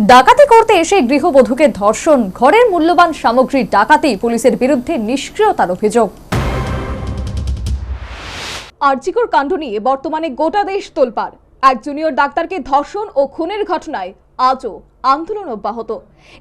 ডাকাতি করতে এসে গৃহবধূকে ধর্ষণ, ঘরের মূল্যবান সামগ্রী ডাকাতি পুলিশের বিরুদ্ধে নিষ্ক্রিয়তার অভিযোগ। আর্জিকর কাণ্ড নিয়ে বর্তমানে গোটা দেশ তোলপাড়। এক জুনিয়র ডাক্তারকে ধর্ষণ ও খুনের ঘটনায় আজও আন্দোলন অব্যাহত।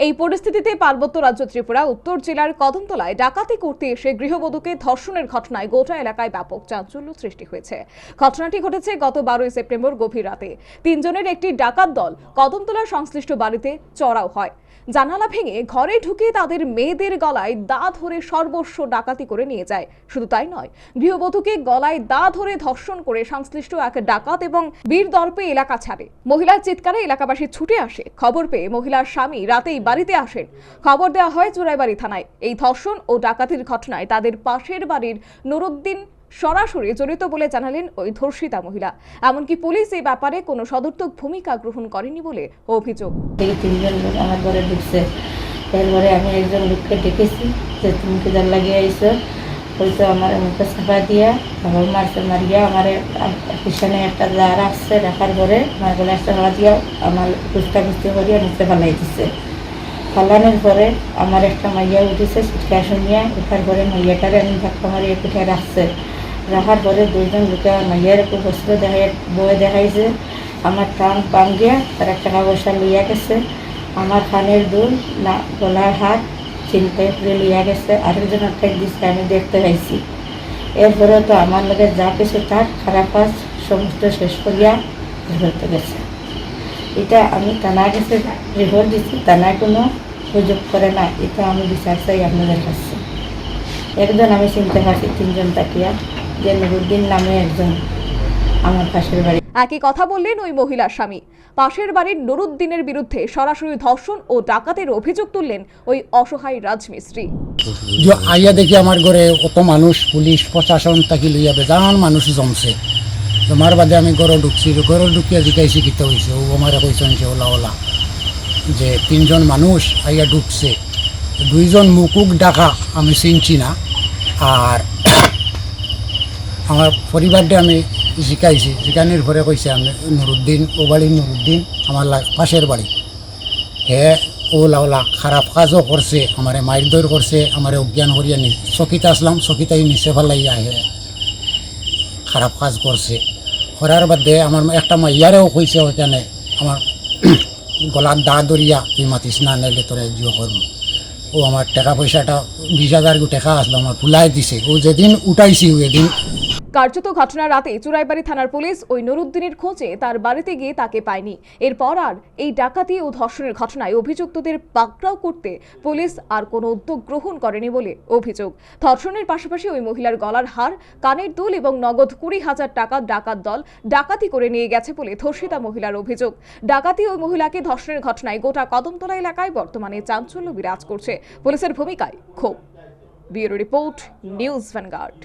এই পরিস্থিতিতে পার্বত্য রাজ্য ত্রিপুরা, উত্তর জেলার কদমতলায় ডাকাতি করতে এসে গৃহবধূকে ধর্ষণের ঘটনায় গোটা এলাকায় ব্যাপক চাঞ্চল্য সৃষ্টি হয়েছে। ঘটনাটি ঘটেছে গত বারোই সেপ্টেম্বর গভীর রাতে। তিনজনের একটি ডাকাত দল কদমতলার সংশ্লিষ্ট বাড়িতে চড়াও হয়। জানালা ভেঙে ঘরে ঢুকে তাদের মেয়েদের গলায় দা ধরে সর্বস্ব ডাকাতি করে নিয়ে যায়। শুধু তাই নয়, গৃহবধূকে গলায় দা ধরে ধর্ষণ করে সংশ্লিষ্ট এক ডাকাত এবং বীর দর্পে এলাকা ছাড়ে। মহিলার চিৎকারে এলাকাবাসী ছুটে আসে। খবর পেয়ে মহিলার স্বামী রাতেই বাড়িতে আসেন। খবর দেওয়া হয় চুরাইবাড়ি থানায়। এই ধর্ষণ ও ডাকাতির ঘটনায় তাদের পাশের বাড়ির নুরুদ্দিন সরাসরি জড়িত বলে জানালেন ওই ধর্ষিতা মহিলা। এমনকি পুলিশ এই ব্যাপারে কোনো সদর্থক ভূমিকা গ্রহণ করেনি বলে অভিযোগ। আমার ঘরে ঢুকছে। এরপরে আমি একজন লোককে ডেকেছি যে তুমি কিদার লাগিয়ে আইসো হয়তো আমার মুখে চাপা দিয়া আমার মারছে, মারিয়া আমার পিছনে একটা দা রাখছে রাখার পরে আমার গলায় চাপা দিয়া আমার কুস্তা কুস্তি করিয়া নিচে ফালাই দিছে। ফালানোর পরে আমার একটা মাইয়া উঠেছে চিৎকার শুনিয়া, উঠার পরে মাইয়াটারে আমি ধাক্কা মারিয়ে পিঠে রাখছে। রাখার পরে দুইজন লোকে আমার মাইয়ার একটু বস্ত্র দেখাই বয়ে দেখাইছে। আমার টান পাম গিয়া তার টাকা পয়সা লইয়া গেছে। আমার কানের দুল, না, গলার হাত চিনতে করে লইয়া গেছে আরেকজনের ঠেক দিচ্ছে আমি দেখতে পাইছি। এরপরে তো আমার লোকের যা কিছু তার খারাপ কাজ, সমস্ত শেষ করিয়া ধরতে গেছে। এটা আমি টানা গেছে রিপোর্ট দিচ্ছি টানায় কোনো সুযোগ করে না, এটা আমি বিচার চাই আপনাদের কাছে। একজন আমি চিনতে পারছি, তিনজন তাকিয়া, যে নুরুদ্দিন নামে একজন আমার পাশের বাড়ি। একই কথা বললেন ওই মহিলার স্বামী। পাশের বাড়ির নুরুদ্দিনের বিরুদ্ধে সরাসরি ধর্ষণ ও ডাকাতের অভিযোগ তুললেন ওই অসহায় রাজমিস্ত্রি। আইয়া দেখি আমার ঘরে কত মানুষ, পুলিশ, প্রশাসন, তাকি লইয়া বেজান মানুষ জমছে। জমার বাদে আমি ঘরে ঢুকছি, ঘরে ঢুকিয়া জিকাইছি কিতে হয়েছে ও আমার কইছেন যে ওলা ওলা, যে তিনজন মানুষ আইয়া ঢুকছে। দুইজন মুকুক ডাকা আমি চিনছি না। আর আমার পরিবারটা আমি শিখাইছি শিখানির ঘরে কইছে আমি, নুরুদ্দিন ও বাড়ির নুরুদ্দিন, আমার পাশের বাড়ি। হে, ও লাউলা খারাপ কাজও করছে, আমারে মারধর করছে, আমারে অজ্ঞান করিয়া নি চকিতে আসলাম চকিতাই নিচে ফেলাই আহে। খারাপ কাজ করছে। করার বাদে আমার একটা মাইয়ারেও কইছে ওখানে আমার গলার দা দরিয়া তুই মাতিস না, নাইলে তোরা জিও করব। ও আমার টাকা পয়সাটা বিশ হাজার টাকা আসলো, আমার ফুলাই দিছে। ও যেদিন উঠাইছি ওদিন কার্যত ঘটনার রাতে চুরাইবাড়ি থানার পুলিশ ওই নুরুদ্দিনের খোঁজে তার বাড়িতে গিয়ে তাকে পায়নি। এরপর আর এই ডাকাতি ও ধর্ষণের ঘটনায় অভিযুক্তদের পাকড়াও করতে পুলিশ আর কোনো উদ্যোগ গ্রহণ করেনি বলে অভিযোগ। ধর্ষণের পাশাপাশি ওই মহিলার গলার হার, কানের দুল এবং নগদ কুড়ি হাজার টাকা ডাকাত দল ডাকাতি করে নিয়ে গেছে বলে ধর্ষিতা মহিলার অভিযোগ। ডাকাতি ওই মহিলাকে ধর্ষণের ঘটনায় গোটা কদমতলা এলাকায় বর্তমানে চাঞ্চল্য বিরাজ করছে। পুলিশের ভূমিকায় ক্ষোভ। Bureau report, news Vanguard.